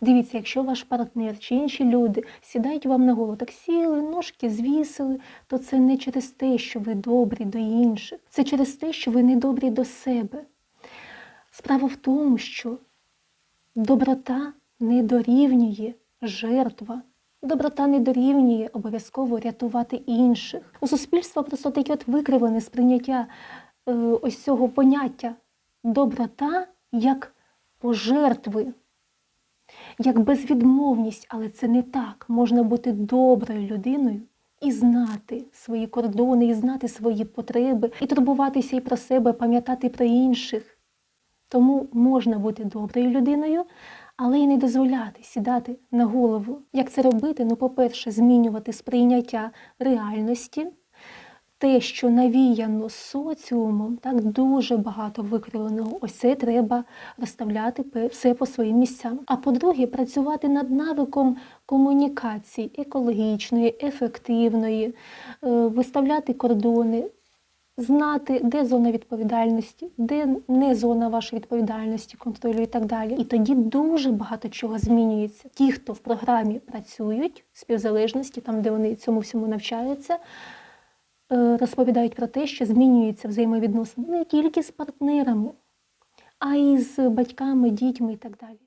Дивіться, якщо ваш партнер чи інші люди сідають вам на голову, так сіли, ножки звісили, то це не через те, що ви добрі до інших, це через те, що ви не добрі до себе. Справа в тому, що доброта не дорівнює жертва. Доброта не дорівнює обов'язково рятувати інших. У суспільства просто таке от викривлене сприйняття е, ось цього поняття доброта як пожертви, як безвідмовність, але це не так. Можна бути доброю людиною і знати свої кордони, і знати свої потреби, і турбуватися і про себе, пам'ятати про інших. Тому можна бути доброю людиною, але й не дозволяти сідати на голову. Як це робити? Ну, по-перше, змінювати сприйняття реальності, те, що навіяно соціумом, так дуже багато викривленого. Ось це треба розставляти все по своїм місцям. А по-друге, працювати над навиком комунікації екологічної, ефективної, е, виставляти кордони, знати, де зона відповідальності, де не зона вашої відповідальності, контролю і так далі. І тоді дуже багато чого змінюється. Ті, хто в програмі працюють співзалежності, там де вони цьому всьому навчаються, розповідають про те, що змінюються взаємовідносини не тільки з партнерами, а й з батьками, дітьми і так далі.